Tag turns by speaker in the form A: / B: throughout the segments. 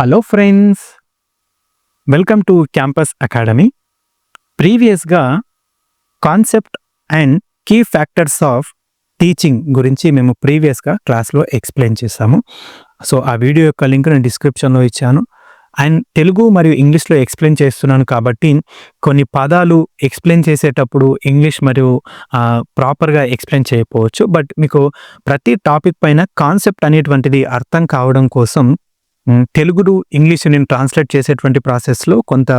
A: Hello friends welcome to campus academy. ప్రీవియస్గా concept and key factors of teaching గురించి మేము ప్రీవియస్గా క్లాస్లో ఎక్స్ప్లెయిన్ చేశాము. సో ఆ వీడియో యొక్క లింక్ నేను డిస్క్రిప్షన్లో ఇచ్చాను. అండ్ తెలుగు మరియు ఇంగ్లీష్లో ఎక్స్ప్లెయిన్ చేస్తున్నాను కాబట్టి కొన్ని పదాలు ఎక్స్ప్లెయిన్ చేసేటప్పుడు ఇంగ్లీష్ మరియు ప్రాపర్గా ఎక్స్ప్లెయిన్ చేయకపోవచ్చు. బట్ మీకు ప్రతి టాపిక్ పైన కాన్సెప్ట్ అనేటువంటిది అర్థం కావడం కోసం తెలుగు ఇంగ్లీష్ నేను ట్రాన్స్లేట్ చేసేటువంటి ప్రాసెస్లో కొంత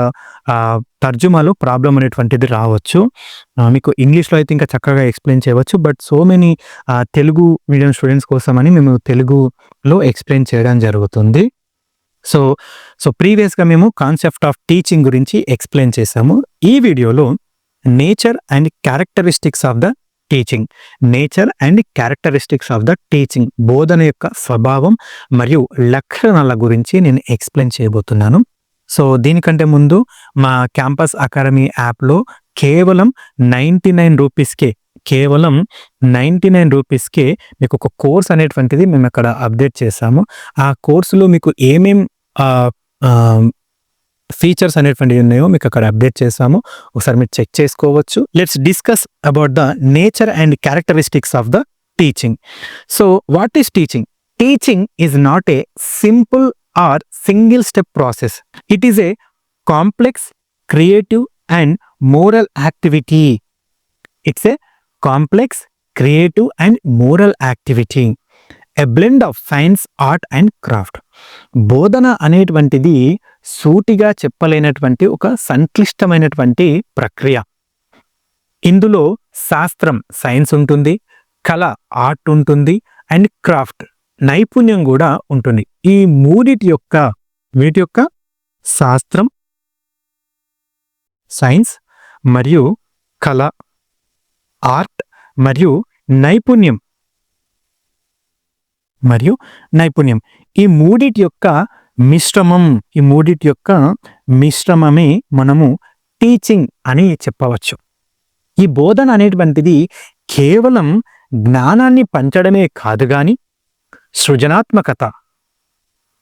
A: తర్జుమాలో ప్రాబ్లం అనేటువంటిది రావచ్చు. మీకు ఇంగ్లీష్లో అయితే ఇంకా చక్కగా ఎక్స్ప్లెయిన్ చేయవచ్చు. But so many Telugu medium students కోసమని మేము తెలుగులో ఎక్స్ప్లెయిన్ చేయడం జరుగుతుంది. సో సో ప్రీవియస్గా మేము కాన్సెప్ట్ ఆఫ్ టీచింగ్ గురించి ఎక్స్ప్లెయిన్ చేసాము ఈ వీడియోలో nature and characteristics of the teaching nature and characteristics of the teaching బోధన యొక్క స్వభావం మరియు లక్షణాల గురించి నేను ఎక్స్ప్లెయిన్ చేయబోతున్నాను. సో దీనికంటే ముందు మా క్యాంపస్ అకాడమీ యాప్లో కేవలం నైంటీ నైన్ రూపీస్కే కేవలం నైంటీ నైన్ రూపీస్కే మీకు ఒక కోర్స్ అనేటువంటిది మేము అక్కడ అప్డేట్ చేసాము ఆ కోర్సులో మీకు ఏమేం ఫీచర్స్ అనేటువంటివి ఉన్నాయో మీకు అక్కడ అప్డేట్ చేసాము ఒకసారి మీరు చెక్ చేసుకోవచ్చు. Let's discuss about the nature and characteristics of the teaching so what is teaching teaching is not a simple or single step process it is a complex creative and moral activity it's a complex creative and moral activity a blend of science art and craft బోధన అనేటువంటిది సూటిగా చెప్పలేనటువంటి ఒక సంక్లిష్టమైనటువంటి ప్రక్రియ. ఇందులో శాస్త్రం science ఉంటుంది కళ art ఉంటుంది అండ్ క్రాఫ్ట్ నైపుణ్యం కూడా ఉంటుంది. ఈ మూడిటి యొక్క వీటి యొక్క శాస్త్రం సైన్స్ మరియు కళ ఆర్ట్ మరియు నైపుణ్యం. మరియు నైపుణ్యం. ఈ మూడిటి యొక్క మిశ్రమం ఈ మూడిటి యొక్క మిశ్రమమే మనము టీచింగ్ అని చెప్పవచ్చు. ఈ బోధన అనేటువంటిది కేవలం జ్ఞానాన్ని పంచడమే కాదు కానీ సృజనాత్మకత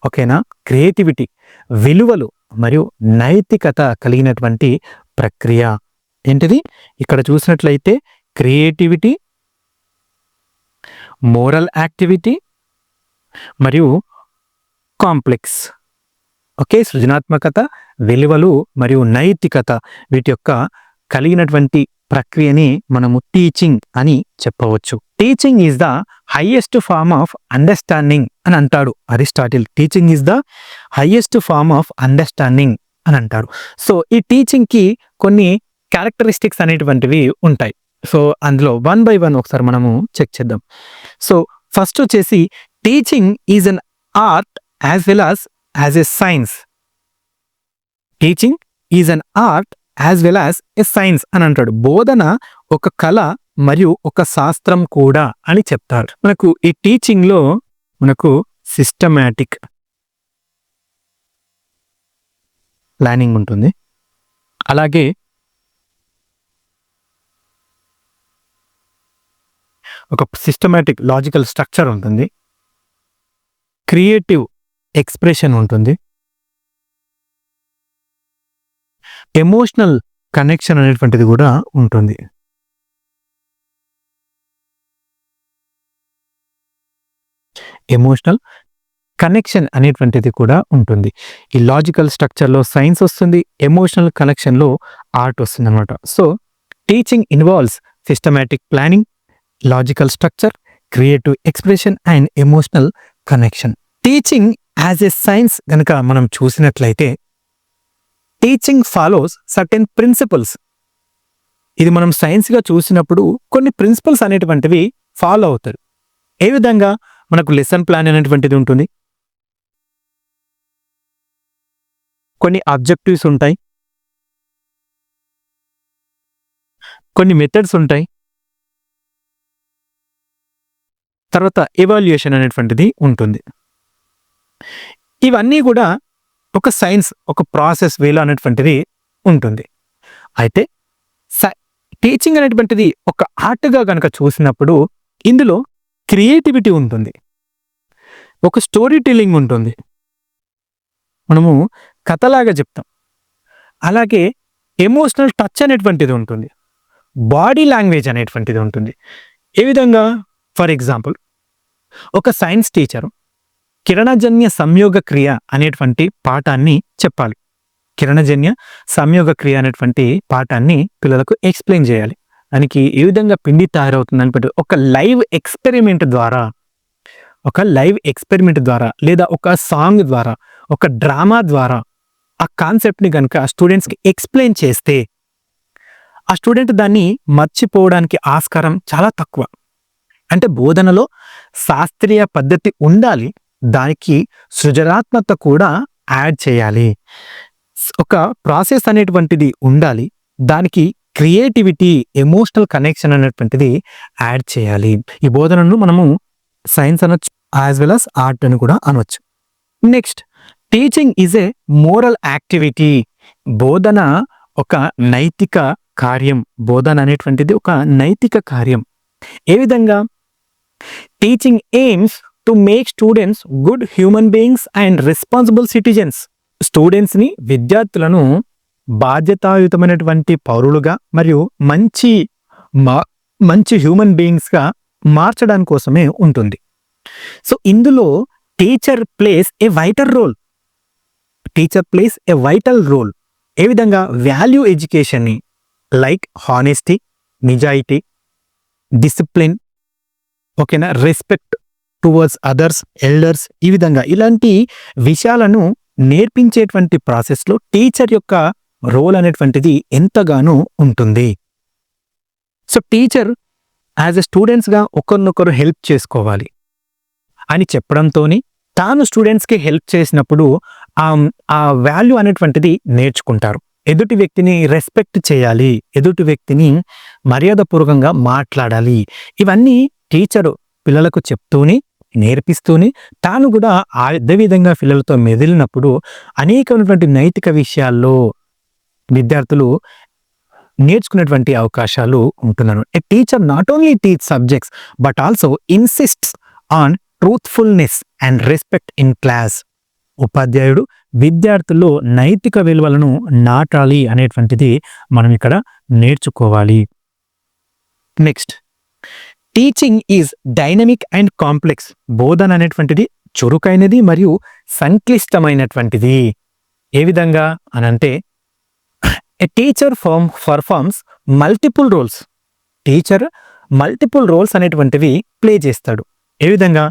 A: ఓకేనా? క్రియేటివిటీ విలువలు మరియు నైతికత కలిగినటువంటి ప్రక్రియ. ఏంటిది? ఇక్కడ చూసినట్లయితే క్రియేటివిటీ మోరల్ యాక్టివిటీ మరియు కాంప్లెక్స్. ఓకే సృజనాత్మకత విలువలు మరియు నైతికత వీటి యొక్క కలిగినటువంటి ప్రక్రియని మనము టీచింగ్ అని చెప్పవచ్చు. Teaching is the highest form of understanding అని అంటాడు. Aristotle teaching is the highest form of understanding అని అంటారు సో ఈ టీచింగ్కి కొన్ని క్యారెక్టరిస్టిక్స్ అనేటువంటివి ఉంటాయి. సో అందులో వన్ బై వన్ ఒకసారి మనము చెక్ చేద్దాం. సో ఫస్ట్ వచ్చేసి teaching is an art as well as as a science teaching is an art as well as a science అని అంటాడు. బోధన ఒక కళ మరియు ఒక శాస్త్రం కూడా అని చెప్తాడు మనకు ఈ టీచింగ్లో మనకు సిస్టమాటిక్ ప్లానింగ్ ఉంటుంది. అలాగే ఒక సిస్టమాటిక్ లాజికల్ స్ట్రక్చర్ ఉంటుంది. క్రియేటివ్ ఎక్స్ప్రెషన్ ఉంటుంది. ఎమోషనల్ కనెక్షన్ అనేటువంటిది కూడా ఉంటుంది. ఎమోషనల్ కనెక్షన్ అనేటువంటిది కూడా ఉంటుంది. ఈ లాజికల్ స్ట్రక్చర్లో సైన్స్ వస్తుంది ఎమోషనల్ కనెక్షన్లో ఆర్ట్ వస్తుంది అనమాట so teaching involves systematic planning logical structure creative expression and emotional connection. Teaching as a science గనక మనం చూసినట్లయితే టీచింగ్ ఫాలోస్ సర్టెన్ ప్రిన్సిపల్స్ ఇది మనం సైన్స్గా చూసినప్పుడు కొన్ని ప్రిన్సిపల్స్ అనేటువంటివి ఫాలో అవుతారు ఏ విధంగా? మనకు లెసన్ ప్లాన్ అనేటువంటిది ఉంటుంది. కొన్ని అబ్జెక్టివ్స్ ఉంటాయి. కొన్ని మెథడ్స్ ఉంటాయి. తర్వాత ఎవాల్యుయేషన్ అనేటువంటిది ఉంటుంది. ఇవన్నీ కూడా ఒక సైన్స్ ఒక ప్రాసెస్ వేలో అనేటువంటిది ఉంటుంది. అయితే టీచింగ్ అనేటువంటిది ఒక ఆర్ట్గా కనుక చూసినప్పుడు ఇందులో క్రియేటివిటీ ఉంటుంది. ఒక స్టోరీ టెల్లింగ్ ఉంటుంది. మనము కథలాగా చెప్తాం. అలాగే ఎమోషనల్ టచ్ అనేటువంటిది ఉంటుంది. బాడీ లాంగ్వేజ్ అనేటువంటిది ఉంటుంది. ఏ విధంగా? ఫర్ ఎగ్జాంపుల్ ఒక సైన్స్ టీచరు కిరణజన్య సంయోగ క్రియ అనేటువంటి పాఠాన్ని చెప్పాలి. కిరణజన్య సంయోగ క్రియ అనేటువంటి పాఠాన్ని పిల్లలకు ఎక్స్ప్లెయిన్ చేయాలి. దానికి ఏ విధంగా పిండి తయారవుతుంది అని ఒక లైవ్ ఎక్స్పెరిమెంట్ ద్వారా ఒక లైవ్ ఎక్స్పెరిమెంట్ ద్వారా లేదా ఒక సాంగ్ ద్వారా ఒక డ్రామా ద్వారా ఆ కాన్సెప్ట్ని కనుక స్టూడెంట్స్కి ఎక్స్ప్లెయిన్ చేస్తే ఆ స్టూడెంట్ దాన్ని మర్చిపోవడానికి ఆస్కారం చాలా తక్కువ. అంటే బోధనలో శాస్త్రీయ పద్ధతి ఉండాలి దానికి సృజనాత్మకత కూడా యాడ్ చేయాలి. ఒక ప్రాసెస్ అనేటువంటిది ఉండాలి. దానికి క్రియేటివిటీ ఎమోషనల్ కనెక్షన్ అనేటువంటిది యాడ్ చేయాలి. ఈ బోధనను మనము సైన్స్ అనొచ్చు యాజ్ వెల్ అస్ ఆర్ట్ అని కూడా అనవచ్చు next teaching is a moral activity. బోధన ఒక నైతిక కార్యం. బోధన అనేటువంటిది ఒక నైతిక కార్యం. ఏ విధంగా? Teaching aims to make students good human beings and responsible citizens స్టూడెంట్స్ని విద్యార్థులను బాధ్యతాయుతమైనటువంటి పౌరులుగా మరియు మంచి మా మంచి హ్యూమన్ బీయింగ్స్గా మార్చడాని కోసమే ఉంటుంది. సో ఇందులో teacher plays a vital role teacher plays a vital role ఏ విధంగా? వాల్యూ ఎడ్యుకేషన్ని లైక్ హానెస్టీ నిజాయితీ డిసిప్లిన్ ఓకేనా? రెస్పెక్ట్ టువర్డ్స్ అదర్స్ ఎల్డర్స్ ఈ విధంగా ఇలాంటి విషయాలను నేర్పించేటువంటి ప్రాసెస్లో టీచర్ యొక్క రోల్ అనేటువంటిది ఎంతగానో ఉంటుంది. సో టీచర్ యాజ్ ఎ స్టూడెంట్స్గా ఒకరినొకరు హెల్ప్ చేసుకోవాలి. అని చెప్పడంతో తాను స్టూడెంట్స్కి హెల్ప్ చేసినప్పుడు ఆ ఆ వాల్యూ అనేటువంటిది నేర్చుకుంటారు. ఎదుటి వ్యక్తిని రెస్పెక్ట్ చేయాలి ఎదుటి వ్యక్తిని మర్యాదపూర్వకంగా మాట్లాడాలి. ఇవన్నీ టీచరు పిల్లలకు చెప్తూనే నేర్పిస్తూనే తాను కూడా అదే విధంగా పిల్లలతో మెదిలినప్పుడు అనేకమైనటువంటి నైతిక విషయాల్లో విద్యార్థులు నేర్చుకునేటువంటి అవకాశాలు ఉంటున్నాను. A teacher not only teach subjects but also insists on truthfulness and respect in class ఉపాధ్యాయుడు విద్యార్థుల్లో నైతిక విలువలను నాటాలి అనేటువంటిది మనం ఇక్కడ నేర్చుకోవాలి. Next teaching is dynamic and complex బోధన అనేటువంటిది చురుకైనది మరియు సంక్లిష్టమైనటువంటిది. ఏ విధంగా అనంటే a teacher form performs multiple roles teacher multiple roles అనేటువంటివి ప్లే చేస్తాడు. ఏ విధంగా?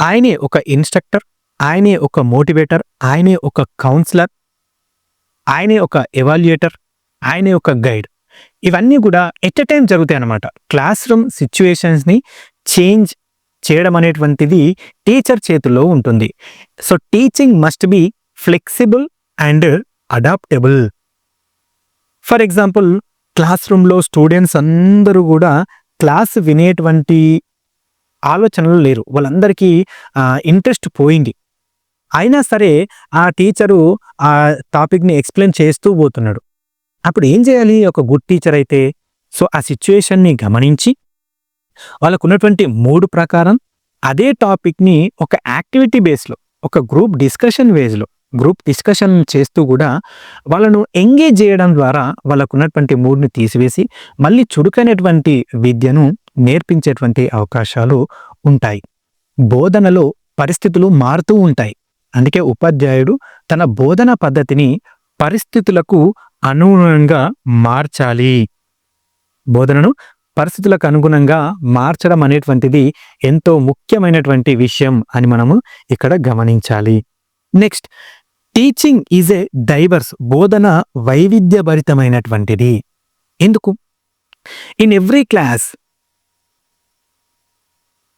A: ఆయనే ఒక ఇన్స్ట్రక్టర్ ఆయనే ఒక మోటివేటర్ ఆయనే ఒక కౌన్సిలర్ ఆయనే ఒక ఎవాల్యుయేటర్ ఆయనే ఒక గైడ్ ఇవన్నీ కూడా ఎట్ ఎ టైం జరుగుతాయి అన్నమాట. క్లాస్ రూమ్ సిచ్యువేషన్స్ని చేంజ్ చేయడం అనేటువంటిది టీచర్ చేతుల్లో ఉంటుంది. So teaching must be flexible and adaptable for example class రూమ్లో స్టూడెంట్స్ అందరూ కూడా క్లాస్ వినేటువంటి ఆలోచనలు లేరు. వాళ్ళందరికీ ఇంట్రెస్ట్ పోయింది. అయినా సరే ఆ టీచరు ఆ టాపిక్ని ఎక్స్ప్లెయిన్ చేస్తూ పోతున్నాడు. అప్పుడు ఏం చేయాలి? ఒక గుడ్ టీచర్ అయితే సో ఆ సిచ్యుయేషన్ని గమనించి వాళ్ళకు ఉన్నటువంటి మూడు ప్రకారం అదే టాపిక్ని ఒక యాక్టివిటీ బేస్లో ఒక గ్రూప్ డిస్కషన్ వేస్లో గ్రూప్ డిస్కషన్ చేస్తూ కూడా వాళ్ళను ఎంగేజ్ చేయడం ద్వారా వాళ్ళకున్నటువంటి మూడ్ని తీసివేసి మళ్ళీ చురుకైనటువంటి విద్యను నేర్పించేటువంటి అవకాశాలు ఉంటాయి. బోధనలో పరిస్థితులు మారుతూ ఉంటాయి. అందుకే ఉపాధ్యాయుడు తన బోధన పద్ధతిని పరిస్థితులకు అనుగుణంగా మార్చాలి. బోధనను పరిస్థితులకు అనుగుణంగా మార్చడం అనేటువంటిది ఎంతో ముఖ్యమైనటువంటి విషయం అని మనము ఇక్కడ గమనించాలి. Next teaching is a diverse బోధన వైవిధ్యభరితమైనటువంటిది. ఎందుకు? In every class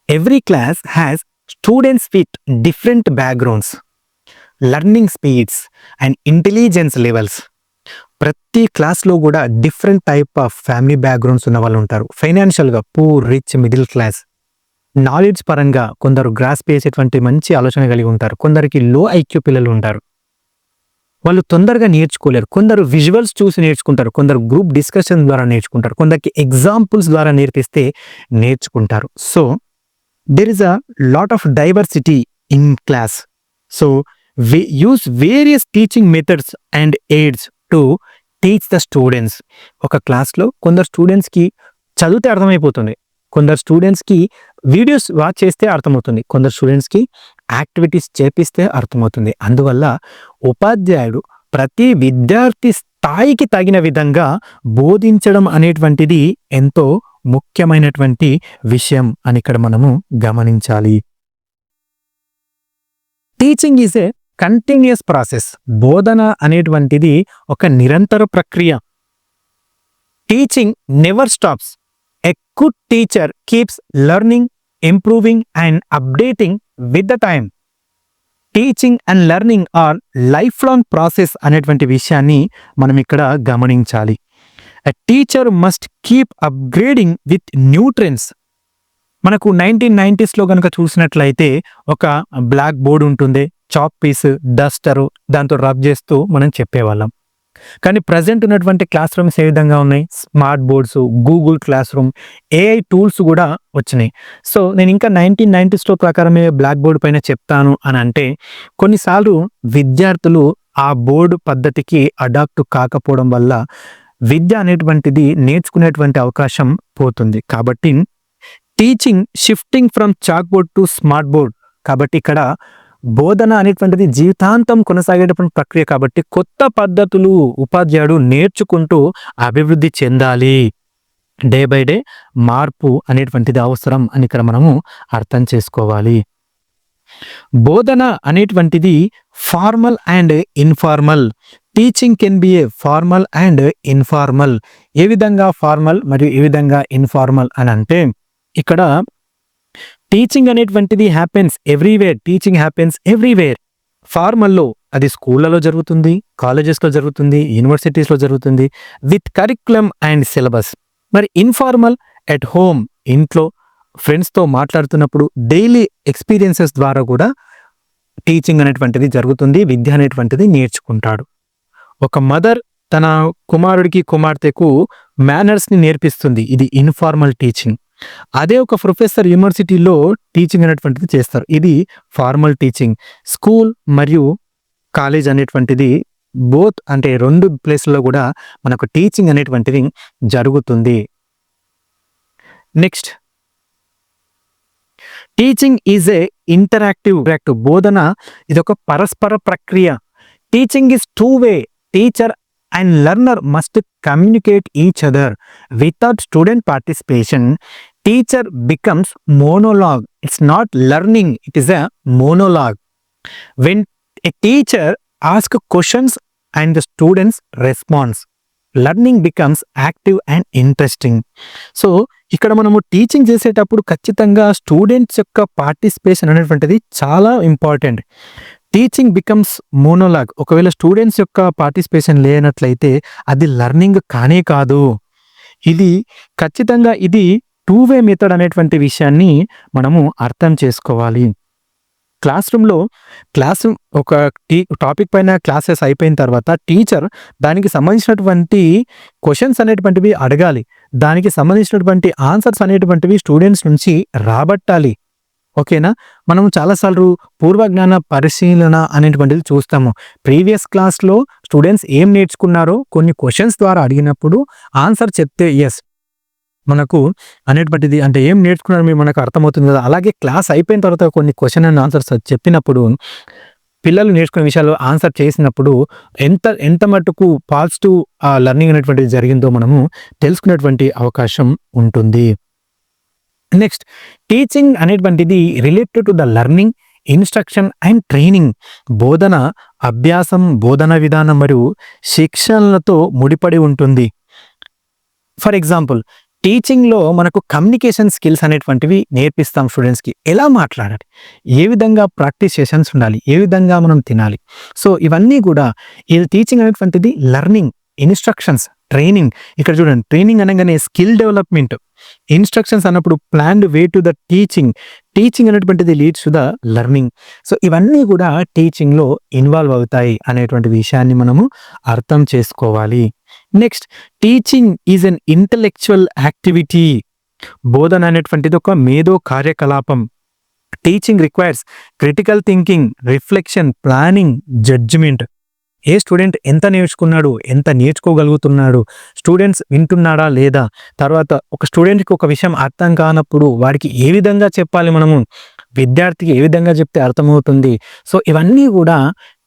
A: every class has students with different backgrounds learning speeds and intelligence levels ప్రతి క్లాస్లో కూడా different type of family backgrounds ఉన్న వాళ్ళు ఉంటారు. ఫైనాన్షియల్గా poor rich middle class. Knowledge పరంగా కొందరు గ్రాస్ చేసేటువంటి మంచి ఆలోచన కలిగి ఉంటారు. కొందరికి లో ఐక్యూ పిల్లలు ఉంటారు. వాళ్ళు తొందరగా నేర్చుకోలేరు. కొందరు విజువల్స్ చూసి నేర్చుకుంటారు. కొందరు గ్రూప్ డిస్కషన్ ద్వారా నేర్చుకుంటారు. కొందరికి ఎగ్జాంపుల్స్ ద్వారా నేర్పిస్తే నేర్చుకుంటారు. So there is a lot of diversity in class so use various teaching methods and aids to teach the students ఒక క్లాస్లో కొందరు స్టూడెంట్స్కి చదివితే అర్థమైపోతుంది. కొందరు స్టూడెంట్స్కి వీడియోస్ వాచ్ చేస్తే అర్థమవుతుంది. కొందరు స్టూడెంట్స్కి యాక్టివిటీస్ చేపిస్తే అర్థమవుతుంది. అందువల్ల ఉపాధ్యాయుడు ప్రతి విద్యార్థి స్థాయికి తగిన విధంగా బోధించడం అనేటువంటిది ఎంతో ముఖ్యమైనటువంటి విషయం అని ఇక్కడ మనము గమనించాలి. Teaching is a continuous process బోధన అనేటువంటిది ఒక నిరంతర ప్రక్రియ. Teaching never stops a good teacher keeps learning improving and updating with the time teaching and learning are life long process అనేటువంటి విషయాన్ని మనం ఇక్కడ గమనించాలి. A teacher must keep upgrading with new trends మనకు నైన్టీన్ నైంటీస్లో కనుక చూసినట్లయితే ఒక బ్లాక్ బోర్డ్ ఉంటుంది చాక్ పీస్ డస్టరు దాంతో రబ్ చేస్తూ మనం చెప్పేవాళ్ళం. కానీ ప్రజెంట్ ఉన్నటువంటి క్లాస్ రూమ్స్ ఏ విధంగా ఉన్నాయి? Smart boards Google class room AI tools కూడా వచ్చినాయి. సో నేను ఇంకా నైన్టీన్ నైంటీస్లో ప్రకారమే బ్లాక్ బోర్డ్ పైన చెప్తాను అని అంటే కొన్నిసార్లు విద్యార్థులు ఆ బోర్డు పద్ధతికి అడాప్ట్ కాకపోవడం వల్ల విద్య అనేటువంటిది నేర్చుకునేటువంటి అవకాశం పోతుంది. కాబట్టి teaching shifting from chalk board to smart board. కాబట్టి ఇక్కడ బోధన అనేటువంటిది జీవితాంతం కొనసాగేటటువంటి ప్రక్రియ కాబట్టి కొత్త పద్ధతులు ఉపాధ్యాయుడు నేర్చుకుంటూ అభివృద్ధి చెందాలి. డే బై డే మార్పు అనేటువంటిది అవసరం అని ఇక్కడ మనము అర్థం చేసుకోవాలి. బోధన అనేటువంటిది formal and informal. Teaching can be a formal and informal. ఏ విధంగా ఫార్మల్ మరియు ఏ విధంగా ఇన్ఫార్మల్ అని అంటే ఇక్కడ టీచింగ్ అనేటువంటిది happens everywhere teaching happens everywhere ఫార్మల్లో అది స్కూళ్ళలో జరుగుతుంది కాలేజెస్లో జరుగుతుంది యూనివర్సిటీస్లో జరుగుతుంది విత్ కరిక్యులం అండ్ సిలబస్ మరి ఇన్ఫార్మల్ ఎట్ హోమ్ ఇంట్లో ఫ్రెండ్స్తో మాట్లాడుతున్నప్పుడు డైలీ ఎక్స్పీరియన్సెస్ ద్వారా కూడా టీచింగ్ అనేటువంటిది జరుగుతుంది విద్య అనేటువంటిది నేర్చుకుంటాడు. ఒక మదర్ తన కుమారుడికి కుమార్తెకు మేనర్స్ని నేర్పిస్తుంది. ఇది ఇన్ఫార్మల్ టీచింగ్ అదే ఒక ప్రొఫెసర్ యూనివర్సిటీలో టీచింగ్ అనేటువంటిది చేస్తారు. ఇది ఫార్మల్ టీచింగ్ స్కూల్ మరియు కాలేజ్ అనేటువంటిది బోత్ అంటే రెండు ప్లేస్లో కూడా మనకు టీచింగ్ అనేటువంటిది జరుగుతుంది. Next teaching is a interactive active బోధన ఇది ఒక పరస్పర ప్రక్రియ. Teaching is two way teacher and learner must communicate each other without student participation teacher becomes monologue it's not learning it is a monologue when a teacher ask questions and the students response learning becomes active and interesting so ఇక్కడ మనము teaching చేసేటప్పుడు ఖచ్చితంగా students యొక్క participation అనేటువంటిది చాలా important teaching becomes monologue ఒకవేళ students యొక్క participation లేనట్లయితే అది లర్నింగ్ కానే కాదు. ఇది ఖచ్చితంగా ఇది టూ వే మెథడ్ అనేటువంటి విషయాన్ని మనము అర్థం చేసుకోవాలి. క్లాస్ రూమ్లో క్లాస్ ఒక టీ టాపిక్ పైన క్లాసెస్ అయిపోయిన తర్వాత టీచర్ దానికి సంబంధించినటువంటి క్వశ్చన్స్ అనేటువంటివి అడగాలి. దానికి సంబంధించినటువంటి ఆన్సర్స్ అనేటువంటివి స్టూడెంట్స్ నుంచి రాబట్టాలి. ఓకేనా? మనం చాలాసార్లు పూర్వజ్ఞాన పరిశీలన అనేటువంటిది చూస్తాము. ప్రీవియస్ క్లాస్లో స్టూడెంట్స్ ఏం నేర్చుకున్నారో కొన్ని క్వశ్చన్స్ ద్వారా అడిగినప్పుడు ఆన్సర్ చెప్తే ఎస్ మనకు అనేటువంటిది అంటే ఏం నేర్చుకున్నారు మీరు? మనకు అర్థమవుతుంది కదా. అలాగే క్లాస్ అయిపోయిన తర్వాత కొన్ని క్వశ్చన్ అండ్ ఆన్సర్స్ చెప్పినప్పుడు పిల్లలు నేర్చుకునే విషయాలు ఆన్సర్ చేసినప్పుడు ఎంత ఎంత మటుకు పాజిటివ్ లెర్నింగ్ అనేటువంటిది జరిగిందో మనము తెలుసుకునేటువంటి అవకాశం ఉంటుంది. నెక్స్ట్ టీచింగ్ అనేటువంటిది related to the learning instruction and training బోధన అభ్యాసం బోధన విధానం మరియు శిక్షణలతో ముడిపడి ఉంటుంది. ఫర్ ఎగ్జాంపుల్ టీచింగ్లో మనకు కమ్యూనికేషన్ స్కిల్స్ అనేటువంటివి నేర్పిస్తాం స్టూడెంట్స్కి. ఎలా మాట్లాడాలి? ఏ విధంగా ప్రాక్టీస్ సెషన్స్ ఉండాలి? ఏ విధంగా మనం తినాలి? సో ఇవన్నీ కూడా ఈ టీచింగ్ అనేటువంటిది లెర్నింగ్ ఇన్స్ట్రక్షన్స్ ట్రైనింగ్. ఇక్కడ చూడండి ట్రైనింగ్ అనగానే స్కిల్ డెవలప్మెంట్. ఇన్స్ట్రక్షన్స్ అన్నప్పుడు planned way to the teaching. Teaching అనేటువంటిది leads to the learning so ఇవన్నీ కూడా టీచింగ్లో ఇన్వాల్వ్ అవుతాయి అనేటువంటి విషయాన్ని మనము అర్థం చేసుకోవాలి. Next teaching is an intellectual activity బోధన అనేటువంటిది ఒక మేధో కార్యకలాపం. Teaching requires critical thinking reflection planning judgement a student ఎంత నేర్చుకున్నాడు ఎంత నేర్చుకోగలుగుతున్నాడు స్టూడెంట్స్ వింటున్నాడా లేదా? తర్వాత ఒక స్టూడెంట్కి ఒక విషయం అర్థం కానప్పుడు వాడికి ఏ విధంగా చెప్పాలి మనము? విద్యార్థికి ఏ విధంగా చెప్తే అర్థమవుతుంది? సో ఇవన్నీ కూడా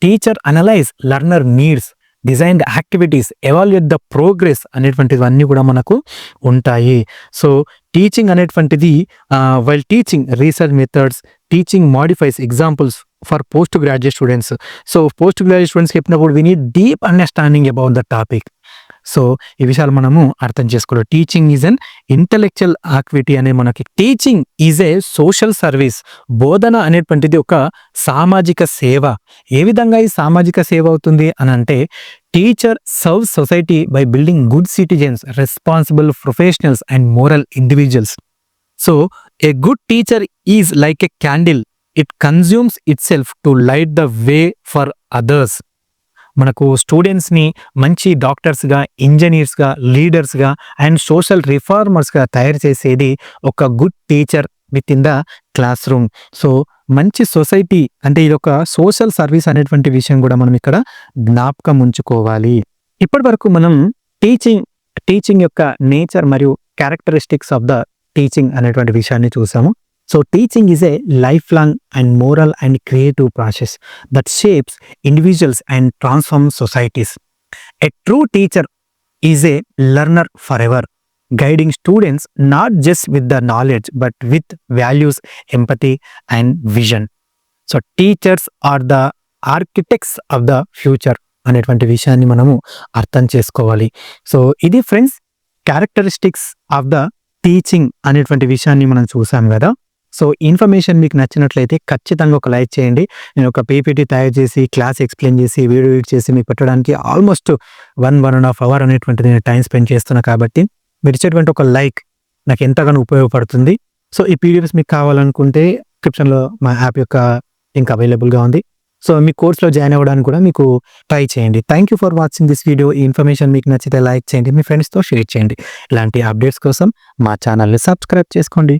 A: teacher analyse learner needs design activities evaluate the progress అనేటువంటివన్నీ కూడా మనకు ఉంటాయి. సో టీచింగ్ అనేటువంటిది while teaching research methods teaching modifies examples for post graduate students so post graduate స్టూడెంట్స్కి చెప్పినప్పుడు విని deep understanding about the topic so ఈ విషయాలు మనము అర్థం చేసుకోవాలి. Teaching is an intellectual activity అనే మనకి teaching is a social service బోధన అనేటువంటిది ఒక సామాజిక సేవ. ఏ విధంగా ఈ సామాజిక సేవ అవుతుంది అని అంటే teacher serve society by building good citizens responsible professionals and moral individuals so a good teacher is like a candle it consumes itself to light the way for others మనకు స్టూడెంట్స్ని మంచి డాక్టర్స్గా ఇంజనీర్స్గా లీడర్స్గా అండ్ సోషల్ రిఫార్మర్స్గా తయారు చేసేది ఒక good teacher with in the class room so మంచి society అంటే ఇది ఒక సోషల్ సర్వీస్ అనేటువంటి విషయం కూడా మనం ఇక్కడ జ్ఞాపకం ఉంచుకోవాలి. ఇప్పటి వరకు మనం టీచింగ్ టీచింగ్ యొక్క నేచర్ మరియు క్యారెక్టరిస్టిక్స్ ఆఫ్ ద టీచింగ్ అనేటువంటి విషయాన్ని చూసాము. So teaching is a life long and moral and creative process that shapes individuals and transform societies a true teacher is a learner forever guiding students not just with the knowledge but with values empathy and vision so teachers are the architects of the future అనేటువంటి విషయాన్ని మనము అర్థం చేసుకోవాలి. So ఇది friends characteristics of the teaching అనేటువంటి విషయాన్ని మనం చూసాం కదా. సో ఇన్ఫర్మేషన్ మీకు నచ్చినట్లయితే ఖచ్చితంగా ఒక లైక్ చేయండి. నేను ఒక పీపీటీ తయారు చేసి క్లాస్ ఎక్స్ప్లెయిన్ చేసి వీడియో ఎడిట్ చేసి మీకు పెట్టడానికి almost one one and half hour అనేటువంటిది నేను టైం స్పెండ్ చేస్తున్నా కాబట్టి మీరు ఇచ్చేటువంటి ఒక లైక్ నాకు ఎంతగానో ఉపయోగపడుతుంది. సో ఈ పీడిఎఫ్స్ మీకు కావాలనుకుంటే డిస్క్రిప్షన్లో మా యాప్ యొక్క లింక్ అవైలబుల్గా ఉంది. సో మీ కోర్స్లో జాయిన్ అవ్వడానికి కూడా మీకు ట్రై చేయండి. Thank you for watching this video ఈ ఇన్ఫర్మేషన్ మీకు నచ్చితే లైక్ చేయండి మీ ఫ్రెండ్స్తో షేర్ చేయండి. ఇలాంటి అప్డేట్స్ కోసం మా ఛానల్ని సబ్స్క్రైబ్ చేసుకోండి.